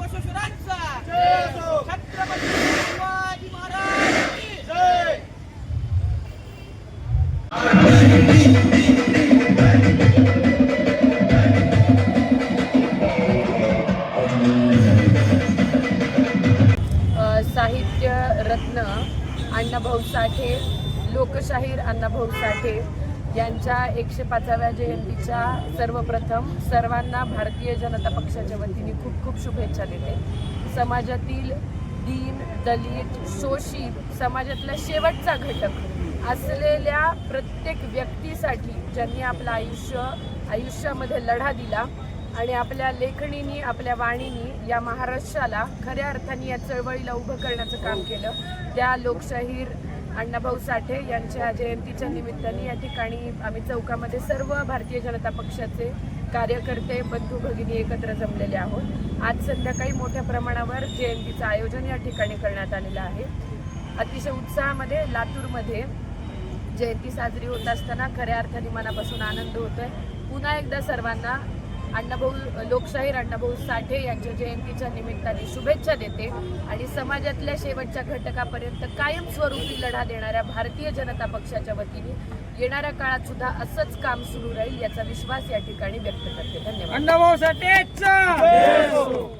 बसवेश्वरांचा छत्रपती शिवाजी महाराज साहित्य रत्न अण्णाभाऊ साठे लोकशाहीर अण्णाभाऊ साठे. यांच्या एकशे पाचाव्या जयंतीच्या सर्वप्रथम सर्वांना भारतीय जनता पक्षाच्या वतीने खूप खूप शुभेच्छा देते. समाजातील दीन दलित शोषित समाजातला शेवटचा घटक असलेल्या प्रत्येक व्यक्तीसाठी ज्यांनी आपलं आयुष्य आयुष्यामध्ये लढा दिला आणि आपल्या लेखणीनी आपल्या वाणीनी या महाराष्ट्राला खऱ्या अर्थाने या चळवळीला उभं करण्याचं काम केलं. त्या लोकशाहीर अण्णाभाऊ साठे यांच्या जयंतीच्या निमित्ताने या ठिकाणी आम्ही चौकामध्ये सर्व भारतीय जनता पक्षाचे कार्यकर्ते बंधू भगिनी एकत्र जमलेले आहोत. आज संध्याकाळी मोठ्या प्रमाणावर जयंतीचं आयोजन या ठिकाणी करण्यात आलेलं आहे. अतिशय उत्साहामध्ये लातूरमध्ये जयंती साजरी होत असताना खऱ्या अर्थाने मनापासून आनंद होतोय. पुन्हा एकदा सर्वांना अण्णाभाऊ लोकशाहीर अण्णाभाऊ साठे यांच्या जयंतीच्या निमित्ताने शुभेच्छा देते आणि समाजातल्या शेवटच्या घटकापर्यंत कायमस्वरूपी लढा देणाऱ्या भारतीय जनता पक्षाच्या वतीने येणाऱ्या काळात सुद्धा असंच काम सुरू राहील याचा विश्वास या ठिकाणी व्यक्त करते. धन्यवाद. अण्णाभाऊ साठेचा